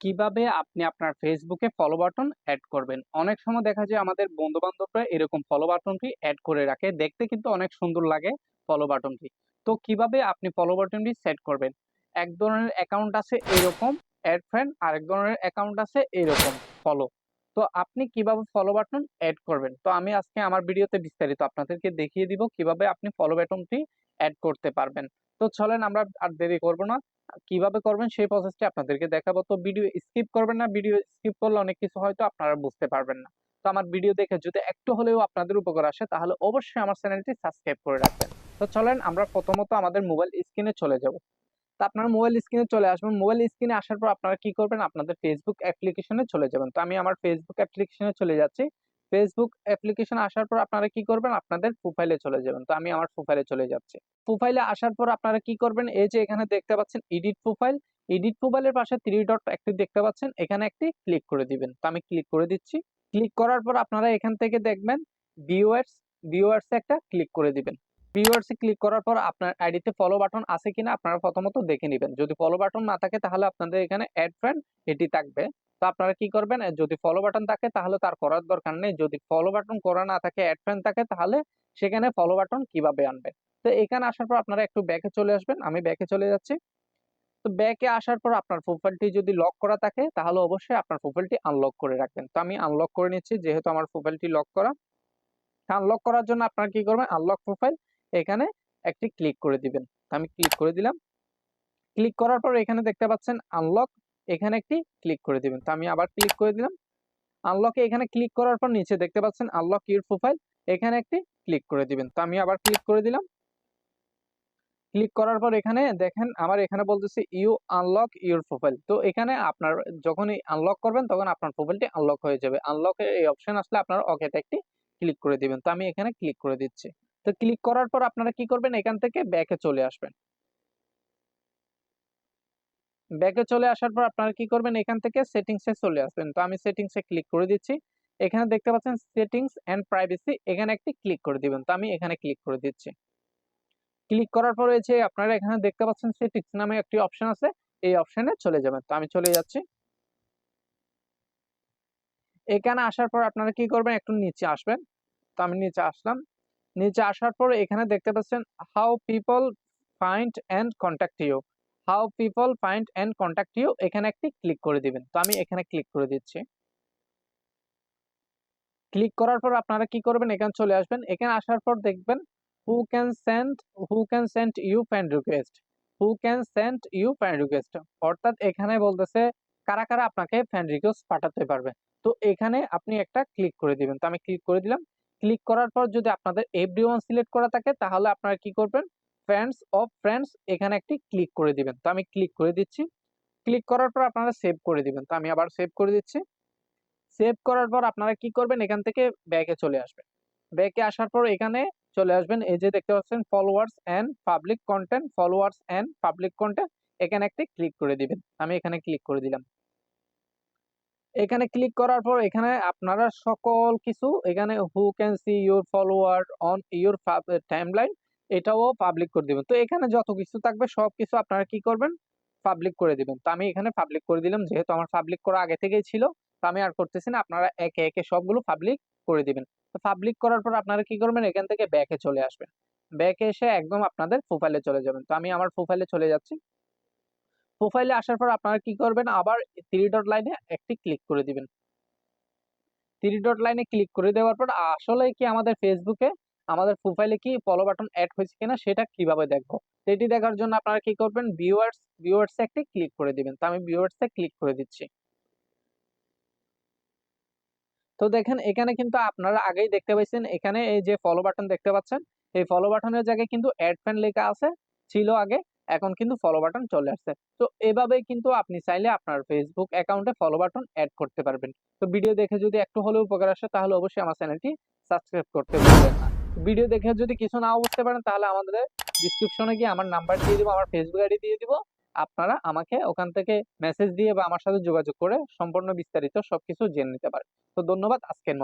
কীভাবে আপনি আপনার ফেসবুকে ফলো বাটন অ্যাড করবেন? অনেক সময় দেখা যায় আমাদের বন্ধু বান্ধবরা এরকম ফলো বাটনটি অ্যাড করে রাখে। দেখতে কিন্তু অনেক সুন্দর লাগে ফলো বাটনটি তো কীভাবে আপনি ফলো বাটনটি সেট করবেন? এক ধরনের অ্যাকাউন্ট আছে এরকম অ্যাড ফ্রেন্ড আরেক ধরনের অ্যাকাউন্ট আছে এরকম ফলো তো আপনি কীভাবে ফলো বাটন অ্যাড করবেন? তো আমি আজকে আমার ভিডিওতে বিস্তারিত আপনাদেরকে দেখিয়ে দিব কীভাবে আপনি ফলো বাটনটি অ্যাড করতে পারবেন। তো চলেন আমরা আর দেরি করব না। কীভাবে করবেন সেই প্রসেসটি আপনাদেরকে দেখাবো। তো ভিডিও স্কিপ করবেন না। ভিডিও স্কিপ করলে অনেক কিছু হয়তো আপনারা বুঝতে পারবেন না। তো আমার ভিডিও দেখে যদি একটু হলেও আপনাদের উপকার আসে, তাহলে অবশ্যই আমার চ্যানেলটি সাবস্ক্রাইব করে রাখবেন। তো চলেন আমরা প্রথমত আমাদের মোবাইল স্ক্রিনে চলে যাব। তো আপনারা মোবাইল স্ক্রিনে চলে আসবেন। মোবাইল স্ক্রিনে আসার পর আপনারা কি করবেন? আপনাদের ফেসবুক অ্যাপ্লিকেশনে চলে যাবেন। তো আমি আমার ফেসবুক অ্যাপ্লিকেশনে চলে যাচ্ছি। ফেসবুক অ্যাপ্লিকেশন আসার পর আপনারা কি করবেন? আপনাদের প্রোফাইলে চলে যাবেন। তো আমি আমার প্রোফাইলে চলে যাচ্ছি। প্রোফাইলে আসার পর আপনারা কি করবেন? এই যে এখানে দেখতে পাচ্ছেন এডিট প্রোফাইল এডিট প্রোফাইলের পাশে থ্রি ডট একটি দেখতে পাচ্ছেন। এখানে একটি ক্লিক করে দিবেন। তো আমি ক্লিক করে দিচ্ছি। ক্লিক করার পর আপনারা এখান থেকে দেখবেন ভিউয়ার্স ভিউয়ার্সে একটা ক্লিক করে দিবেন। ভিউয়ার্সে ক্লিক করার পর আপনার আইডিতে ফলো বাটন আছে কিনা আপনারা প্রথমত দেখে নেবেন। যদি ফলো বাটন না থাকে তাহলে আপনাদের এখানে অ্যাড ফ্রেন্ড এটি থাকবে। তো আপনারা কি করবেন? যদি ফলো বাটন থাকে তাহলে তার করার দরকার নেই। যদি ফলো বাটন করা না থাকে অ্যাড ফ্রেন্ড থাকে তাহলে সেখানে ফলো বাটন কীভাবে আনবে? তো এখানে আসার পর আপনারা একটু ব্যাকে চলে আসবেন। আমি ব্যাকে চলে যাচ্ছি। তো ব্যাকে আসার পর আপনার প্রোফাইলটি যদি লক করা থাকে তাহলে অবশ্যই আপনার প্রোফাইলটি আনলক করে রাখবেন। তো আমি আনলক করে নিচ্ছি, যেহেতু আমার প্রোফাইলটি লক করা। আনলক করার জন্য আপনারা কি করবেন? আনলক প্রোফাইল এখানে একটি ক্লিক করে দিবেন। আমি ক্লিক করে দিলাম। ক্লিক করার পর এখানে দেখতে পাচ্ছেন আনলক এখানে একটি ক্লিক করে দিবেন। তো আমি আবার ক্লিক করে দিলাম। আনলকে এখানে ক্লিক করার পর নিচে দেখতে পাচ্ছেন আনলক ইউর প্রোফাইল এখানে একটি ক্লিক করে দিবেন। তো আমি আবার ক্লিক করে দিলাম। ক্লিক করার পর এখানে দেখেন আমার এখানে বলতেছে ইউ আনলক ইউর প্রোফাইল তো এখানে আপনার যখনই আনলক করবেন তখন আপনার প্রোফাইলটি আনলক হয়ে যাবে। আনলকের এই অপশন আসলে আপনার ওকেতে একটি ক্লিক করে দিবেন। তো আমি এখানে ক্লিক করে দিচ্ছি। তো ক্লিক করার পর আপনারা কি করবেন? এখান থেকে ব্যাকে চলে আসবেন। ব্যাকে চলে আসার পর আপনারা কি করবেন? এখান থেকে সেটিংসে চলে আসবেন। তো আমি সেটিংসে ক্লিক করে দিচ্ছি। এখানে দেখতে পাচ্ছেন সেটিংস এন্ড প্রাইভেসি এখানে একটি ক্লিক করে দিবেন। তো আমি এখানে ক্লিক করে দিচ্ছি। ক্লিক করার পরে যে আপনারা এখানে দেখতে পাচ্ছেন সেটিংস নামে একটি অপশন আছে, এই অপশনে চলে যাবেন। তো আমি চলে যাচ্ছি। এখানে আসার পর আপনারা কি করবেন? একটু নিচে আসবেন। তো আমি নিচে আসলাম। নিচে আসার পর এখানে দেখতে পাচ্ছেন how people find and contact you how people find and contact you এখানে একটি ক্লিক করে দিবেন। তো আমি এখানে ক্লিক করে দিচ্ছি। ক্লিক করার পর আপনারা কি করবেন? এখানে চলে আসবেন। এখানে আসার পর দেখবেন who can send who can send you friend request who can send you friend request অর্থাৎ এখানে বলতেছে কারা কারা আপনাকে ফ্রেন্ড রিকোয়েস্ট পাঠাতে পারবে। তো এখানে আপনি একটা ক্লিক করে দিবেন। তো আমি ক্লিক করে দিলাম। ক্লিক করার পর যদি আপনাদের এভরি ওয়ান সিলেক্ট করা থাকে, তাহলে আপনারা কি করবেন? ফ্রেন্ডস অফ ফ্রেন্ডস এখানে একটি ক্লিক করে দিবেন। তো আমি ক্লিক করে দিচ্ছি। ক্লিক করার পর আপনারা সেভ করে দিবেন। তো আমি আবার সেভ করে দিচ্ছি। সেভ করার পর আপনারা কি করবেন? এখান থেকে ব্যাকে চলে আসবেন। ব্যাকে আসার পর এখানে চলে আসবেন। এই যে দেখতে পাচ্ছেন followers and public content followers and public content এখানে একটি ক্লিক করে দিবেন। আমি এখানে ক্লিক করে দিলাম। এখানে ক্লিক করার পর এখানে আপনারা সকল কিছু, এখানে who can see your follower on your timeline এটাও পাবলিক করে দিবেন। তো এখানে যত কিছু থাকবে, সব কিছু আপনারা কি করবেন? পাবলিক করে দিবেন। তো আমি এখানে পাবলিক করে দিলাম, যেহেতু আমার পাবলিক করা আগে থেকেই ছিল, তো আমি আর করতেছি না, আপনারা একে একে সবগুলো পাবলিক করে দিবেন। তো পাবলিক করার পর আপনারা কি করবেন? এখান থেকে ব্যাকে চলে আসবেন। ব্যাকে এসে একদম আপনাদের প্রোফাইলে চলে যাবেন। তো আমি আমার প্রোফাইলে চলে যাচ্ছি। প্রোফাইলে আসার পর আপনারা কি করবেন? আবার থ্রি ডট লাইনে একটি ক্লিক করে দিবেন। থ্রি ডট লাইনে ক্লিক করে দেওয়ার পর আসলে কি আমাদের ফেসবুকে আমাদের প্রোফাইলে কি ফলো বাটন অ্যাড হয়েছে কিনা সেটা কীভাবে দেখব? সেটি দেখার জন্য আপনারা কি করবেন? ভিউয়ার্স ভিউয়ার্স একটি ক্লিক করে দিবেন। তো আমি ভিউয়ার্সে ক্লিক করে দিচ্ছি। তো দেখেন, এখানে কিন্তু আপনারা আগেই দেখতে পাইছেন, এখানে এই যে ফলো বাটন দেখতে পাচ্ছেন, এই ফলো বাটনের জায়গায় কিন্তু অ্যাড ফ্যান লেখা আছে, ছিল আগে। এখন কিন্তু ফলো বাটন চলে আসছে। তো এভাবে কিন্তু আপনি চাইলে আপনার ফেসবুক অ্যাকাউন্টে ফলো বাটন অ্যাড করতে পারবেন। তো ভিডিও দেখে যদি একটু হলেও উপকার আসে, তাহলে অবশ্যই আমার চ্যানেলটি সাবস্ক্রাইব করতে ভুলবেন না। ভিডিও দেখে যদি কিছু নাও বুঝতে পারেন, তাহলে আমাদের ডিসক্রিপশনে গিয়ে আমার নাম্বার দিয়ে দিব, আমার ফেসবুক আইডি দিয়ে দিব। আপনারা আমাকে ওখান থেকে মেসেজ দিয়ে বা আমার সাথে যোগাযোগ করে সম্পূর্ণ বিস্তারিত সবকিছু জেনে নিতে পারেন। তো ধন্যবাদ, আজকের